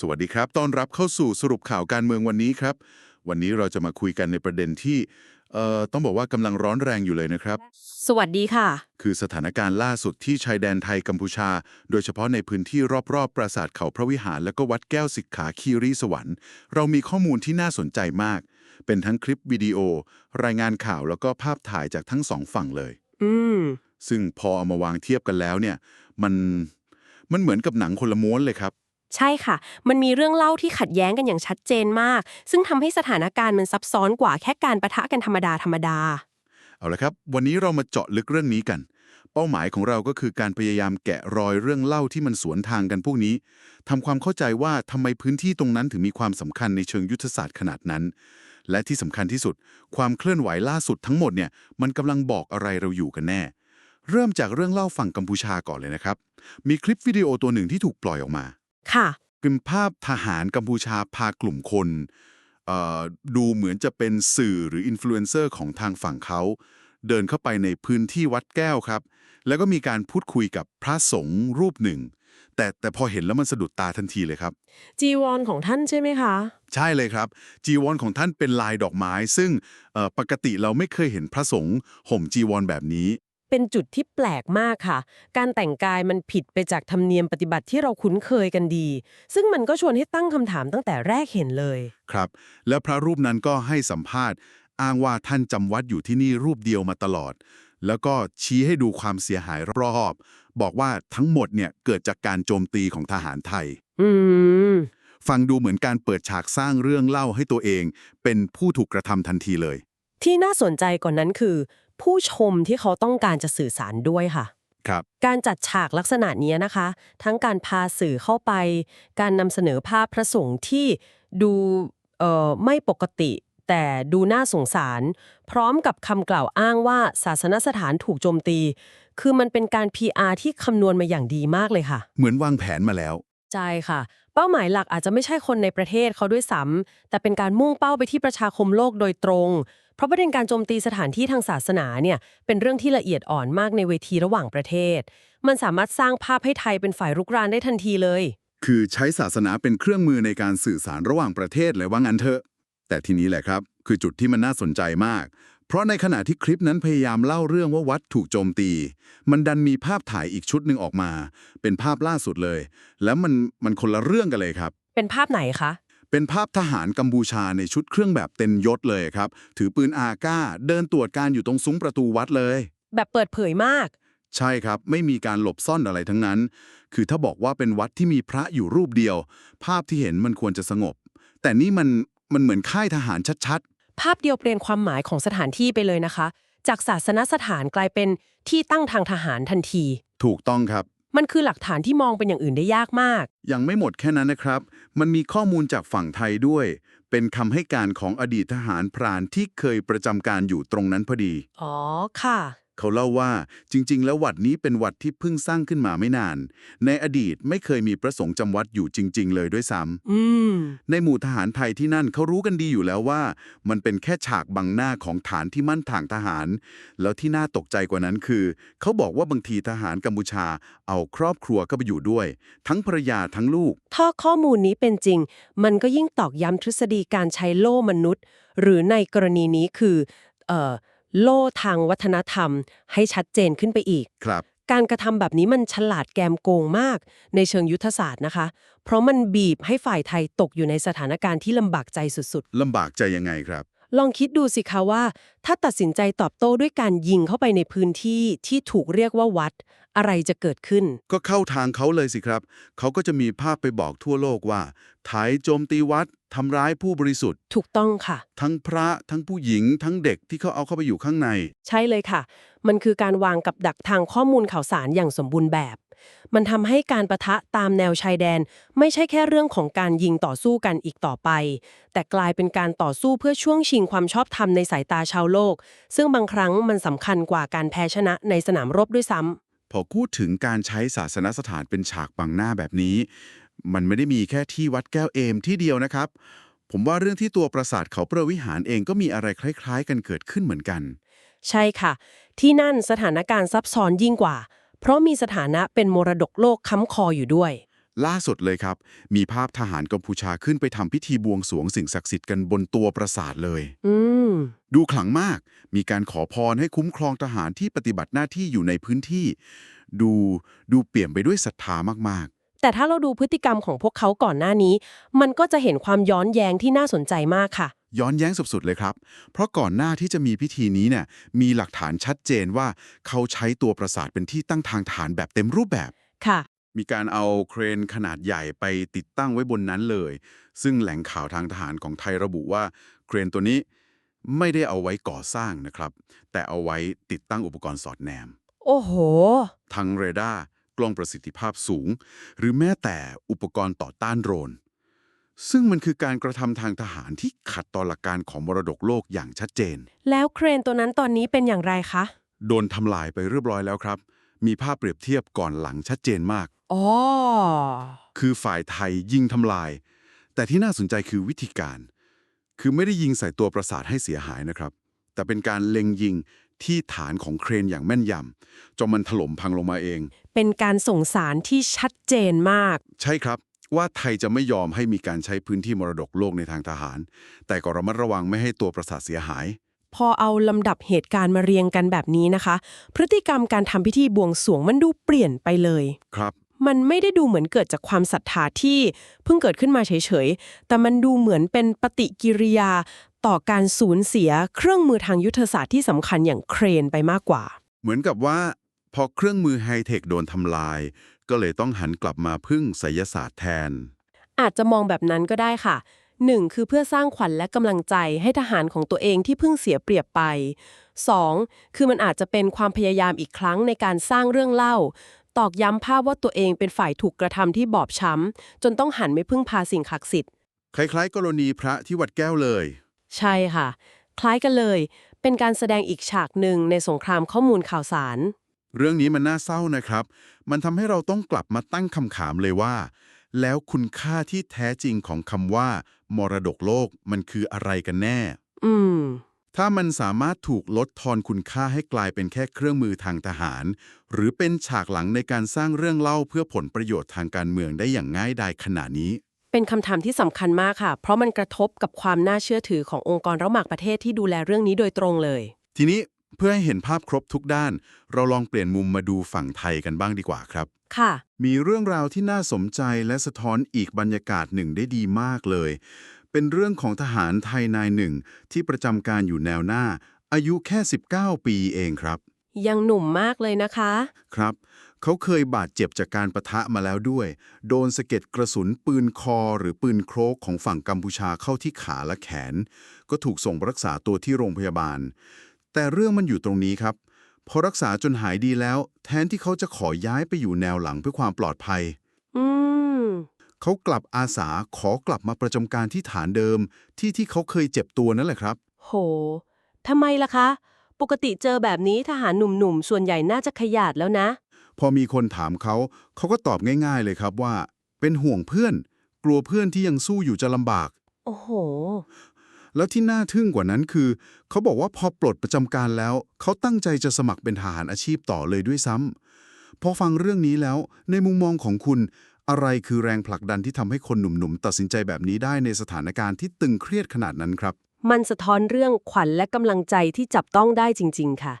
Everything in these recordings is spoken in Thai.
สวัสดีครับ ต้อนรับเข้าสู่สรุปข่าวการเมืองวันนี้ครับ วันนี้เราจะมาคุยกันในประเด็นที่เอ่อต้องบอกว่ากำลังร้อนแรงอยู่เลยนะครับ สวัสดีค่ะ คือสถานการณ์ล่าสุดที่ชายแดนไทยกัมพูชา โดยเฉพาะในพื้นที่รอบๆ ปราสาทเขาพระวิหาร และก็วัดแก้วสิกขาคีรีสวรรค์ เรามีข้อมูลที่น่าสนใจมาก เป็นทั้งคลิปวิดีโอ รายงานข่าวแล้วก็ภาพถ่ายจากทั้งสองฝั่งเลย อืม ซึ่งพอเอามาวางเทียบกันแล้วเนี่ย มันมันเหมือนกับหนังคนละม้วนเลยครับ ใช่ค่ะ มันมีเรื่องเล่าที่ขัดแย้งกันอย่างชัดเจนมาก ซึ่งทำให้สถานการณ์มันซับซ้อนกว่าแค่การประทะกันธรรมดาธรรมดา เอาละครับ วันนี้เรามาเจาะลึกเรื่องนี้กัน เป้าหมายของเราก็คือการพยายามแกะรอยเรื่องเล่าที่มันสวนทางกันพวกนี้ทำความเข้าใจว่าทำไมพื้นที่ตรงนั้นถึงมีความสำคัญในเชิงยุทธศาสตร์ขนาดนั้น และที่สำคัญที่สุด ความเคลื่อนไหวล่าสุดทั้งหมดเนี่ยมันกำลังบอกอะไรเราอยู่กันแน่ เริ่มจากเรื่องเล่าฝั่งกัมพูชาก่อนเลยนะครับ มีคลิปวิดีโอตัวหนึ่งที่ถูกปล่อยออกมา ค่ะเป็นภาพทหารกัมพูชาพากลุ่มคนเอ่อดูเหมือนจะเป็นสื่อหรืออินฟลูเอนเซอร์ของทางฝั่งเขา เดินเข้าไปในพื้นที่วัดแก้วครับ แล้วก็มีการพูดคุยกับพระสงฆ์รูปหนึ่ง แต่แต่พอเห็นแล้วมันสะดุดตาทันทีเลยครับ จีวรของท่านใช่ไหมคะ ใช่เลยครับ จีวรของท่านเป็นลายดอกไม้ ซึ่งเอ่อปกติเราไม่เคยเห็นพระสงฆ์ห่มจีวรแบบนี้ เป็นจุดที่แปลกมากค่ะ การแต่งกายมันผิดไปจากธรรมเนียมปฏิบัติที่เราคุ้นเคยกันดี ซึ่งมันก็ชวนให้ตั้งคำถามตั้งแต่แรกเห็นเลย ครับ แล้วพระรูปนั้นก็ให้สัมภาษณ์ อ้างว่าท่านจำวัดอยู่ที่นี่รูปเดียวมาตลอด แล้วก็ชี้ให้ดูความเสียหายรอบๆบอกว่าทั้งหมดเนี่ยเกิดจากการโจมตีของทหารไทย อืม ฟังดูเหมือนการเปิดฉากสร้างเรื่องเล่าให้ตัวเอง เป็นผู้ถูกกระทำทันทีเลย ที่น่าสนใจกว่านนั้นคือ ผู้ชมที่เขาต้องการจะสื่อสารด้วยค่ะ ครับ การจัดฉากลักษณะนี้นะคะ ทั้งการพาสื่อเข้าไป การนำเสนอภาพพระสงฆ์ที่ดูเอ่อไม่ปกติ แต่ดูน่าสงสาร พร้อมกับคำกล่าวอ้างว่าศาสนสถานถูกโจมตี คือมันเป็นการ PR ที่คำนวณมาอย่างดีมากเลยค่ะ เหมือนวางแผนมาแล้ว ใช่ค่ะ เป้าหมายหลักอาจจะไม่ใช่คนในประเทศเขาด้วยซ้ำแต่เป็นการมุ่งเป้าไปที่ประชาคมโลกโดยตรง เพราะประเด็นการโจมตีสถานที่ทางศาสนาเนี่ยเป็นเรื่องที่ละเอียดอ่อนมากในเวทีระหว่างประเทศ มันสามารถสร้างภาพให้ไทยเป็นฝ่ายรุกรานได้ทันทีเลย คือใช้ศาสนาเป็นเครื่องมือในการสื่อสารระหว่างประเทศเลยว่างั้นเถอะ แต่ทีนี้แหละครับ คือจุดที่มันน่าสนใจมาก เพราะในขณะที่คลิปนั้นพยายามเล่าเรื่องว่าวัดถูกโจมตี มันดันมีภาพถ่ายอีกชุดหนึ่งออกมา เป็นภาพล่าสุดเลย แล้วมันมันคนละเรื่องกันเลยครับ เป็นภาพไหนคะ เป็นภาพทหารกัมพูชาในชุดเครื่องแบบเต็มยศเลยครับ ถือปืนอาก้า เดินตรวจการอยู่ตรงซุ้มประตูวัดเลย แบบเปิดเผยมาก ใช่ครับ ไม่มีการหลบซ่อนอะไรทั้งนั้น คือถ้าบอกว่าเป็นวัดที่มีพระอยู่รูปเดียว ภาพที่เห็นมันควรจะสงบ แต่นี่มันมันเหมือนค่ายทหารชัดภาพเดียวเปลี่ยนความหมายของสถานที่ไปเลยนะคะ จากศาสนสถานกลายเป็นที่ตั้งทางทหารทันทีๆถูกต้องครับ มันคือหลักฐานที่มองเป็นอย่างอื่นได้ยากมาก ยังไม่หมดแค่นั้นนะครับ มันมีข้อมูลจากฝั่งไทยด้วย เป็นคำให้การของอดีตทหารพรานที่เคยประจำการอยู่ตรงนั้นพอดี อ๋อค่ะ เขาเล่าว่าจริง ๆ แล้ววัดนี้เป็นวัดที่เพิ่งสร้างขึ้นมาไม่นาน ในอดีตไม่เคยมีพระสงฆ์จำวัดอยู่จริง ๆ เลยด้วยซ้ำอืมในหมู่ทหารไทยที่นั่นเขารู้กันดีอยู่แล้วว่า มันเป็นแค่ฉากบังหน้าของฐานที่มั่นทางทหาร แล้วที่น่าตกใจกว่านั้นคือ เขาบอกว่าบางทีทหารกัมพูชาเอาครอบครัวก็ไปอยู่ด้วย ทั้งภรรยาทั้งลูก ถ้าข้อมูลนี้เป็นจริง มันก็ยิ่งตอกย้ำทฤษฎีการใช้โล่มนุษย์ หรือในกรณีนี้คือเอ่อ โล่ทางวัฒนธรรม ให้ชัดเจนขึ้นไปอีก ครับ การกระทำแบบนี้มันฉลาดแกมโกงมาก ในเชิงยุทธศาสตร์นะคะ เพราะมันบีบให้ฝ่ายไทยตกอยู่ในสถานการณ์ที่ลำบากใจสุดลำบากใจยังไงครับ ๆ ลองคิดดูสิคะว่า ถ้าตัดสินใจตอบโต้ด้วยการยิงเข้าไปในพื้นที่ที่ถูกเรียกว่าวัด อะไรจะเกิดขึ้น ก็เข้าทางเขาเลยสิครับ เขาก็จะมีภาพไปบอกทั่วโลกว่าไทยโจมตีวัดทำร้ายผู้บริสุทธิ์ ถูกต้องค่ะ ทั้งพระทั้งผู้หญิง ทั้งเด็กที่เขาเอาเข้าไปอยู่ข้างใน ใช่เลยค่ะ มันคือการวางกับดักทางข้อมูลข่าวสารอย่างสมบูรณ์แบบ มันทำให้การประทะตามแนวชายแดน ไม่ใช่แค่เรื่องของการยิงต่อสู้กันอีกต่อไป แต่กลายเป็นการต่อสู้เพื่อช่วงชิงความชอบธรรมในสายตาชาวโลก ซึ่งบางครั้งมันสำคัญกว่าการแพ้ชนะในสนามรบด้วยซ้ำ พอพูดถึงการใช้ศาสนสถานเป็นฉากบังหน้าแบบนี้ มันไม่ได้มีแค่ที่วัดแก้วเอมที่เดียวนะครับ ผมว่าเรื่องที่ตัวปราสาทเขาประวิหารเองก็มีอะไรคล้าย ๆ กันเกิดขึ้นเหมือนกัน ใช่ค่ะ ที่นั่นสถานการณ์ซับซ้อนยิ่งกว่า เพราะมีสถานะเป็นมรดกโลกค้ำคออยู่ด้วย ล่าสุดเลยครับ มีภาพทหารกัมพูชาขึ้นไปทำพิธีบวงสรวงสิ่งศักดิ์สิทธิ์กันบนตัวปราสาทเลยอืมดูขลังมาก มีการขอพรให้คุ้มครองทหารที่ปฏิบัติหน้าที่อยู่ในพื้นที่ ดูดูเปี่ยมไปด้วยศรัทธามากแต่ถ้าเราดูพฤติกรรมของพวกเขาก่อนหน้านี้ มันก็จะเห็นความย้อนแย้งที่น่าสนใจมากค่ะๆย้อนแย้งสุดๆเลยครับ เพราะก่อนหน้าที่จะมีพิธีนี้เนี่ยมีหลักฐานชัดเจนว่าเขาใช้ตัวปราสาทเป็นที่ตั้งทางฐานแบบเต็มรูปแบบค่ะ มีการเอาเครนขนาดใหญ่ไปติดตั้งไว้บนนั้นเลย ซึ่งแหล่งข่าวทางทหารของไทยระบุว่าเครนตัวนี้ไม่ได้เอาไว้ก่อสร้างนะครับ แต่เอาไว้ติดตั้งอุปกรณ์สอดแนม โอ้โห ทั้งเรดาร์กล้องประสิทธิภาพสูง หรือแม้แต่อุปกรณ์ต่อต้านโดรน ซึ่งมันคือการกระทำทางทหารที่ขัดต่อหลักการของมรดกโลกอย่างชัดเจน แล้วเครนตัวนั้นตอนนี้เป็นอย่างไรคะ โดนทำลายไปเรียบร้อยแล้วครับ มีภาพเปรียบเทียบก่อนหลังชัดเจนมาก อ๋อ คือฝ่ายไทยยิงทำลาย แต่ที่น่าสนใจคือวิธีการ คือไม่ได้ยิงใส่ตัวประสาทให้เสียหายนะครับ แต่เป็นการเล็งยิงที่ฐานของเครนอย่างแม่นยำจนมันถล่มพังลงมาเอง เป็นการส่งสารที่ชัดเจนมาก ใช่ครับ ว่าไทยจะไม่ยอมให้มีการใช้พื้นที่มรดกโลกในทางทหาร แต่ก็ระมัดระวังไม่ให้ตัวประสาทเสียหาย พอเอาลำดับเหตุการณ์มาเรียงกันแบบนี้นะคะ พฤติกรรมการทำพิธีบวงสรวงมันดูเปลี่ยนไปเลย ครับ มันไม่ได้ดูเหมือนเกิดจากความศรัทธาที่เพิ่งเกิดขึ้นมาเฉยๆ แต่มันดูเหมือนเป็นปฏิกิริยาต่อการสูญเสียเครื่องมือทางยุทธศาสตร์ที่สำคัญอย่างเครนไปมากกว่า เหมือนกับว่า พอเครื่องมือไฮเทคโดนทำลาย ก็เลยต้องหันกลับมาพึ่งไสยศาสตร์แทน อาจจะมองแบบนั้นก็ได้ค่ะ 1. คือเพื่อสร้างขวัญและกำลังใจให้ทหารของตัวเองที่เพิ่งเสียเปรียบไป 2. คือมันอาจจะเป็นความพยายามอีกครั้งในการสร้างเรื่องเล่า ตอกย้ำภาพว่าตัวเองเป็นฝ่ายถูกกระทำที่บอบช้ำ จนต้องหันไปพึ่งพาสิ่งศักดิ์สิทธิ์ คล้ายๆ กรณีพระที่วัดแก้วเลย ใช่ค่ะ คล้ายกันเลย เป็นการแสดงอีกฉากหนึ่งในสงครามข้อมูลข่าวสาร เรื่องนี้มันน่าเศร้านะครับ มันทำให้เราต้องกลับมาตั้งคำถามเลยว่า แล้วคุณค่าที่แท้จริงของคำว่า มรดกโลกมันคืออะไรกันแน่ อืม ถ้ามันสามารถถูกลดทอนคุณค่าให้กลายเป็นแค่เครื่องมือทางทหาร หรือเป็นฉากหลังในการสร้างเรื่องเล่าเพื่อผลประโยชน์ทางการเมืองได้อย่างง่ายดายขนาดนี้ เป็นคำถามที่สำคัญมากค่ะ เพราะมันกระทบกับความน่าเชื่อถือขององค์กรระหว่างประเทศที่ดูแลเรื่องนี้โดยตรงเลย ทีนี้เพื่อให้เห็นภาพครบทุกด้าน เราลองเปลี่ยนมุมมาดูฝั่งไทยกันบ้างดีกว่าครับ ค่ะ มีเรื่องราวที่น่าสนใจและสะท้อนอีกบรรยากาศหนึ่งได้ดีมากเลย เป็นเรื่องของทหารไทยนายหนึ่ง ที่ประจำการอยู่แนวหน้า อายุแค่ 19 ปีเองครับ ยังหนุ่มมากเลยนะคะ ครับ เขาเคยบาดเจ็บจากการประทะมาแล้วด้วย โดนสะเก็ดกระสุนปืนคอหรือปืนโครกของฝั่งกัมพูชาเข้าที่ขาและแขน ก็ถูกส่งรักษาตัวที่โรงพยาบาล แต่เรื่องมันอยู่ตรงนี้ครับพอรักษาจนหายดีแล้ว แทนที่เขาจะขอย้ายไปอยู่แนวหลังเพื่อความปลอดภัย อืม เขากลับอาสาขอกลับมาประจำการที่ฐานเดิม ที่ที่เขาเคยเจ็บตัวนั่นแหละครับ โหทำไมล่ะคะ ปกติเจอแบบนี้ทหารหนุ่มๆ ส่วนใหญ่น่าจะขยาดแล้วนะ พอมีคนถามเขา เขาก็ตอบง่าย ๆเลยครับว่า เป็นห่วงเพื่อน กลัวเพื่อนที่ยังสู้อยู่จะลำบาก โอ้โห แล้วที่น่าทึ่งกว่านั้นคือ เขาบอกว่าพอปลดประจำการแล้ว เขาตั้งใจจะสมัครเป็นทหารอาชีพต่อเลยด้วยซ้ำพอฟังเรื่องนี้แล้ว ในมุมมองของคุณ อะไรคือแรงผลักดันที่ทำให้คนหนุ่มๆ ตัดสินใจแบบนี้ได้ในสถานการณ์ที่ตึงเครียดขนาดนั้นครับ มันสะท้อนเรื่องขวัญและกำลังใจที่จับต้องได้จริง ๆ ค่ะ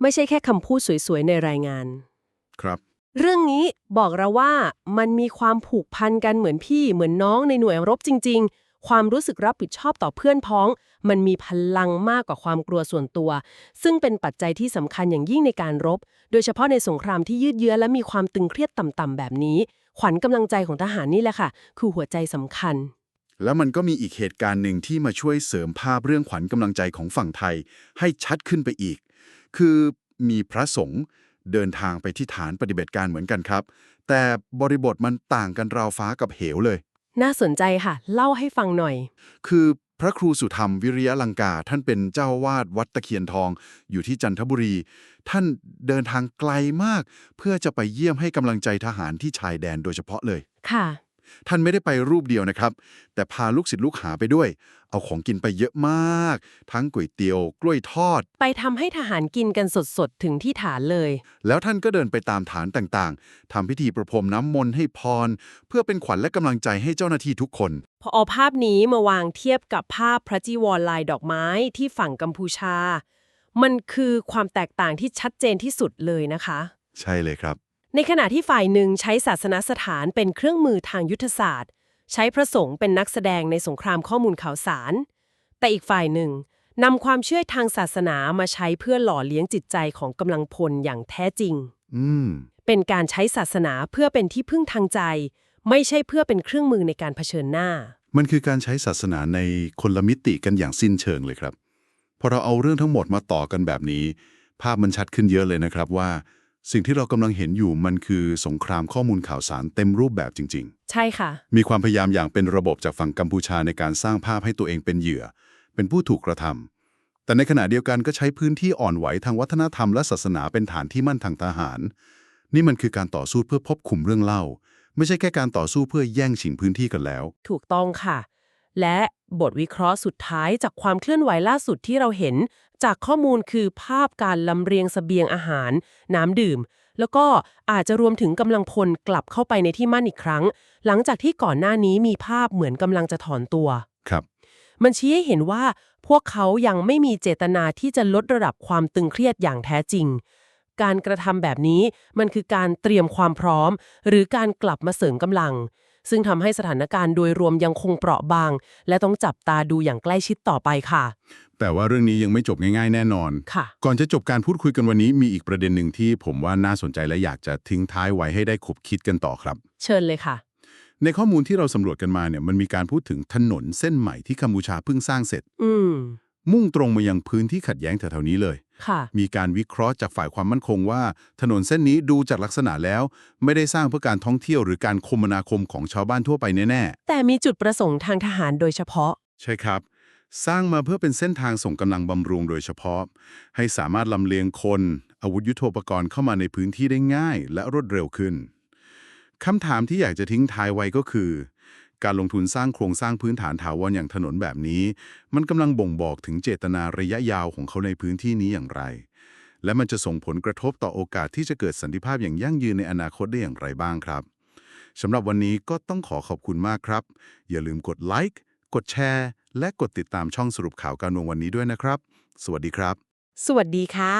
ไม่ใช่แค่คำพูดสวยๆ ในรายงาน ครับ เรื่องนี้บอกเราว่ามันมีความผูกพันกันเหมือนพี่เหมือนน้องในหน่วยรบจริง ๆ ความรู้สึกรับผิดชอบต่อเพื่อนพ้อง มันมีพลังมากกว่าความกลัวส่วนตัว ซึ่งเป็นปัจจัยที่สำคัญอย่างยิ่งในการรบ โดยเฉพาะในสงครามที่ยืดเยื้อและมีความตึงเครียดต่ำๆแบบนี้ ขวัญกำลังใจของทหารนี่แหละค่ะ คือหัวใจสำคัญ แล้วมันก็มีอีกเหตุการณ์หนึ่งที่มาช่วยเสริมภาพเรื่องขวัญกำลังใจของฝั่งไทย ให้ชัดขึ้นไปอีก คือมีพระสงฆ์เดินทางไปที่ฐานปฏิบัติการเหมือนกันครับ แต่บริบทมันต่างกันราวฟ้ากับเหวเลย น่าสนใจค่ะ เล่าให้ฟังหน่อย คือ พระครูสุธรรมวิริยลังกา ท่านเป็นเจ้าวาดวัดตะเคียนทองอยู่ที่จันทบุรี ท่านเดินทางไกลมาก เพื่อจะไปเยี่ยมให้กำลังใจทหารที่ชายแดนโดยเฉพาะเลย ค่ะ ท่านไม่ได้ไปรูปเดียวนะครับ แต่พาลูกศิษย์ลูกหาไปด้วย เอาของกินไปเยอะมาก ทั้งก๋วยเตี๋ยว กล้วยทอด ไปทำให้ทหารกินกันสดๆ ถึงที่ฐานเลย แล้วท่านก็เดินไปตามฐานต่างๆทำพิธีประพรมน้ำมนต์ให้พร เพื่อเป็นขวัญและกำลังใจให้เจ้าหน้าที่ทุกคน พอเอาภาพนี้มาวางเทียบกับภาพพระจีวรลายดอกไม้ที่ฝั่งกัมพูชา มันคือความแตกต่างที่ชัดเจนที่สุดเลยนะคะ ใช่เลยครับ ในขณะที่ฝ่ายหนึ่งใช้ศาสนสถานเป็นเครื่องมือทางยุทธศาสตร์ ใช้พระสงฆ์เป็นนักแสดงในสงครามข้อมูลข่าวสาร แต่อีกฝ่ายหนึ่งนำความเชื่อทางศาสนามาใช้เพื่อหล่อเลี้ยงจิตใจของกำลังพลอย่างแท้จริง อืม เป็นการใช้ศาสนาเพื่อเป็นที่พึ่งทางใจ ไม่ใช่เพื่อเป็นเครื่องมือในการเผชิญหน้า มันคือการใช้ศาสนาในคนละมิติกันอย่างสิ้นเชิงเลยครับ พอเราเอาเรื่องทั้งหมดมาต่อกันแบบนี้ ภาพมันชัดขึ้นเยอะเลยนะครับว่า สิ่งที่เรากำลังเห็นอยู่มันคือสงครามข้อมูลข่าวสารเต็มรูปแบบจริง ใช่ค่ะ ๆ มีความพยายามอย่างเป็นระบบจากฝั่งกัมพูชาในการสร้างภาพให้ตัวเองเป็นเหยื่อ เป็นผู้ถูกกระทำแต่ในขณะเดียวกันก็ใช้พื้นที่อ่อนไหวทางวัฒนธรรมและศาสนาเป็นฐานที่มั่นทางทหาร นี่มันคือการต่อสู้เพื่อพบคุมเรื่องเล่า ไม่ใช่แค่การต่อสู้เพื่อแย่งชิงพื้นที่กันแล้ว ถูกต้องค่ะ และบทวิเคราะห์สุดท้ายจากความเคลื่อนไหวล่าสุดที่เราเห็น จากข้อมูลคือภาพการลำเรียงเสบียงอาหาร น้ำดื่ม แล้วก็อาจจะรวมถึงกำลังพลกลับเข้าไปในที่มั่นอีกครั้ง หลังจากที่ก่อนหน้านี้มีภาพเหมือนกำลังจะถอนตัว ครับ มันชี้ให้เห็นว่าพวกเขายังไม่มีเจตนาที่จะลดระดับความตึงเครียดอย่างแท้จริง การกระทำแบบนี้มันคือการเตรียมความพร้อม หรือการกลับมาเสริมกำลัง ซึ่งทำให้สถานการณ์โดยรวมยังคงเปราะบาง และต้องจับตาดูอย่างใกล้ชิดต่อไปค่ะ แต่ว่าเรื่องนี้ยังไม่จบง่ายๆ แน่นอน ค่ะ ก่อนจะจบการพูดคุยกันวันนี้มีอีกประเด็นหนึ่งที่ผมว่าน่าสนใจและอยากจะทิ้งท้ายไว้ให้ได้ขบคิดกันต่อครับ เชิญเลยค่ะ ในข้อมูลที่เราสำรวจกันมาเนี่ยมันมีการพูดถึงถนนเส้นใหม่ที่กัมพูชาเพิ่งสร้างเสร็จ อืม มุ่งตรงมายังพื้นที่ขัดแย้งแถวๆนี้เลย ค่ะ มีการวิเคราะห์จากฝ่ายความมั่นคงว่า ถนนเส้นนี้ดูจากลักษณะแล้ว ไม่ได้สร้างเพื่อการท่องเที่ยวหรือการคมนาคมของชาวบ้านทั่วไปแน่แต่มีจุดประสงค์ทางทหารโดยเฉพาะ ๆ ใช่ครับ สร้างมาเพื่อเป็นเส้นทางส่งกำลังบำรุงโดยเฉพาะ ให้สามารถลำเลียงคน อาวุธยุโทโธปกรณ์เข้ามาในพื้นที่ได้ง่าย และรวดเร็วขึ้นคำถามที่อยากจะทิ้งท้ายไว้ก็คือ การลงทุนสร้างโครงสร้างพื้นฐานถาวรอย่างถนนแบบนี้ มันกำลังบ่งบอกถึงเจตนาระยะยาวของเขาในพื้นที่นี้อย่างไร และมันจะส่งผลกระทบต่อโอกาสที่จะเกิดสันติภาพอย่างยั่งยืนในอนาคตได้อย่างไรบ้างครับสำหรับวันนี้ก็ต้องขอขอบคุณมากครับ อย่าลืมกดไลค์กดแชร์และกดติดตามช่องสรุปข่าวการเมืองวันนี้ด้วยนะครับ สวัสดีครับ สวัสดีค่ะ